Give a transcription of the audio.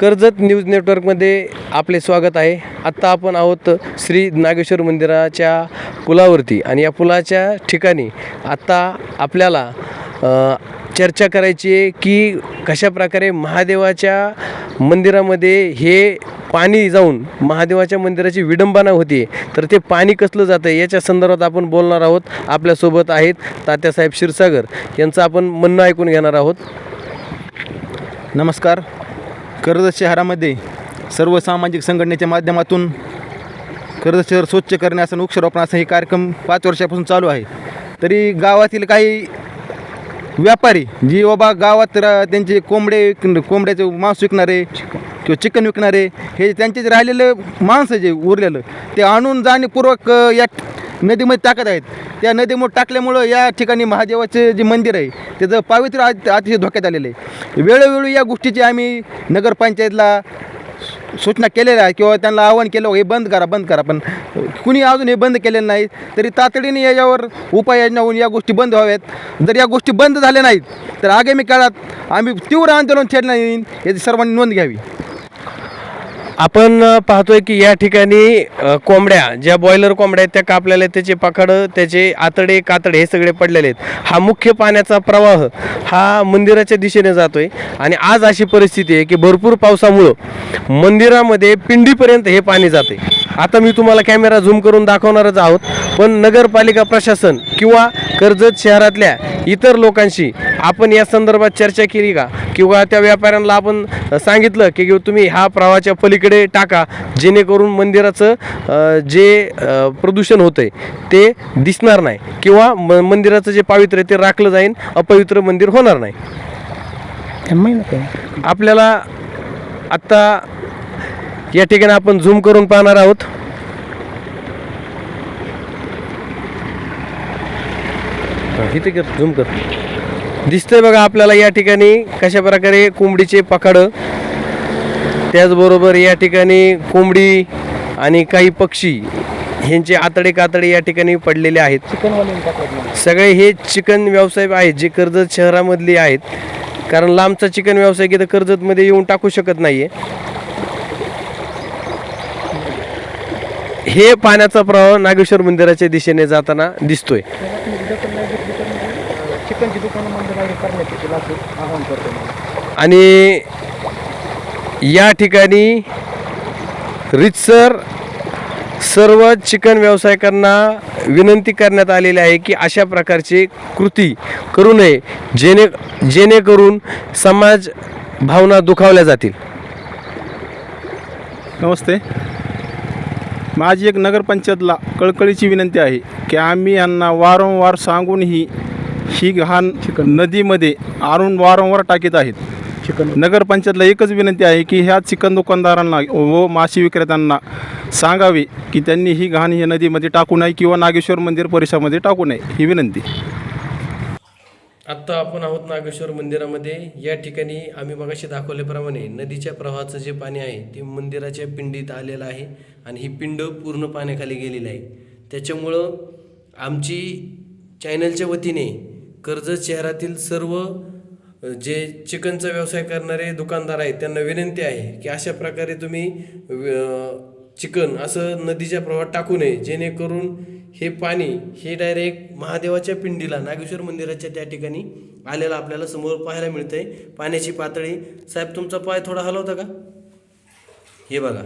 Karjat news नेटवर्कमध्ये आपले स्वागत आहे. आत्ता आपण आहोत श्री नागेश्वर मंदिराच्या पुलावरती आणि या पुलाच्या ठिकाणी आत्ता आपल्याला चर्चा करायची आहे की कशाप्रकारे महादेवाच्या मंदिरामध्ये हे पाणी जाऊन महादेवाच्या मंदिराची विडंबना होती तर ते पाणी कसलं जातं याच्या संदर्भात आपण बोलणार आहोत. आपल्यासोबत आहेत तात्यासाहेब क्षीरसागर यांचं आपण म्हणणं ऐकून घेणार आहोत. नमस्कार. कर्जत शहरामध्ये सर्व सामाजिक संघटनेच्या माध्यमातून कर्जत शहर स्वच्छ करण्यास आणि वृक्षारोपणाचा हे कार्यक्रम पाच वर्षापासून चालू आहे. तरी गावातील काही व्यापारी जी बाबा गावात रा- त्यांचे कोंबडे कोंबड्याचे मांस विकणारे किंवा चिकन विकणारे हे त्यांचे जे राहिलेलं मांस जे उरलेलं ते आणून जाणीवपूर्वक या नदीमध्ये टाकत आहेत. त्या नदीमध्ये टाकल्यामुळं या ठिकाणी महादेवाचे जे मंदिर आहे त्याचं पावित्र्य अति- अतिशय धोक्यात आलेलं आहे. वेळोवेळी या गोष्टीची आम्ही नगरपंचायतला सूचना केलेल्या आहे किंवा त्यांना आवाहन केलं हे बंद करा बंद करा. पण कुणी अजून हे बंद केलेलं नाही तरी तातडीने याच्यावर उपाययोजना होऊन या गोष्टी बंद व्हाव्यात. जर या गोष्टी बंद झाल्या नाहीत तर आगामी काळात आम्ही तीव्र आंदोलन छेडणार येईल याची सर्वांनी नोंद घ्यावी. आपण अ, पाहतोय की या ठिकाणी अ, कोंबड्या ज्या बॉयलर कोंबड्या आहेत त्या कापलेल्या आहेत. त्याचे पाखडं त्याचे आतडे कातडे हे सगळे पडलेले आहेत. हा मुख्य पाण्याचा प्रवाह हा मंदिराच्या दिशेने जातोय. आणि आज अशी परिस्थिती आहे की भरपूर पावसामुळं मंदिरामध्ये पिंडीपर्यंत हे पाणी जाते आता मी तुम्हाला कॅमेरा झूम करून दाखवणारच आहोत. पण नगरपालिका प्रशासन किंवा कर्जत शहरातल्या इतर लोकांशी आपण या संदर्भात चर्चा केली का? किंवा त्या व्यापाऱ्यांना आपण सांगितलं की तुम्ही हा प्रवाहाच्या पलीकडे टाका जेणेकरून मंदिराचं जे प्रदूषण होतंय ते दिसणार नाही. किंवा म मंदिराचं जे पावित्र्य ते राखलं जाईल अपवित्र मंदिर होणार नाही. आपल्याला आत्ता या ठिकाणी आपण झूम करून पाहणार आहोत. इथे कर झूम कर. दिसतंय बघा आपल्याला या ठिकाणी कशा प्रकारे कोंबडीचे पखाडं त्याचबरोबर या ठिकाणी कोंबडी आणि काही पक्षी ह्यांचे आतडे कातडे या ठिकाणी पडलेले आहेत. सगळे हे चिकन व्यवसाय आहेत जे कर्जत शहरामधले आहेत. कारण लांबचा चिकन व्यवसाय इथं कर्जतमध्ये येऊन टाकू शकत नाहीये. हे पाण्याचा प्रवाह नागेश्वर मंदिराच्या दिशेने जाताना दिसतोय. आणि या ठिकाणी रितसर सर्व चिकन व्यावसायिकांना विनंती करण्यात आलेली आहे की अशा प्रकारची कृती करू नये जेणे जेणेकरून समाज भावना दुखावल्या जातील. नमस्ते. माझी एक नगरपंचायतला कळकळीची विनंती आहे की आम्ही यांना वारंवार सांगूनही ही घाण नदीमध्ये आणून वारंवार टाकीत आहेत. चिकन नगरपंचायतला एकच विनंती आहे की ह्या चिकन दुकानदारांना व माशी विक्रेत्यांना सांगावे की त्यांनी ही घाण ही नदीमध्ये टाकू नये किंवा नागेश्वर मंदिर परिसरामध्ये टाकू नये ही विनंती. आत्ता आपण आहोत नागेश्वर मंदिरामध्ये. या ठिकाणी आम्ही मगाशी दाखवल्याप्रमाणे नदीच्या प्रवाहाचं जे पाणी आहे ते मंदिराच्या पिंडीत आलेलं आहे आणि ही पिंड पूर्ण पाण्याखाली गेलेली आहे. त्याच्यामुळं आमची चॅनलच्या वतीने कर्जत शहरातील सर्व जे चिकनचा व्यवसाय करणारे दुकानदार आहेत त्यांना विनंती आहे की अशा प्रकारे तुम्ही चिकन असं नदीच्या प्रवाहात टाकू नये जेणेकरून हे पाणी हे डायरेक्ट महादेवाच्या पिंडीला नागेश्वर मंदिराच्या त्या ठिकाणी आलेलं आपल्याला समोर पाहायला मिळतंय. पाण्याची पातळी साहेब तुमचा पाय थोडा हलवता का? हे बघा.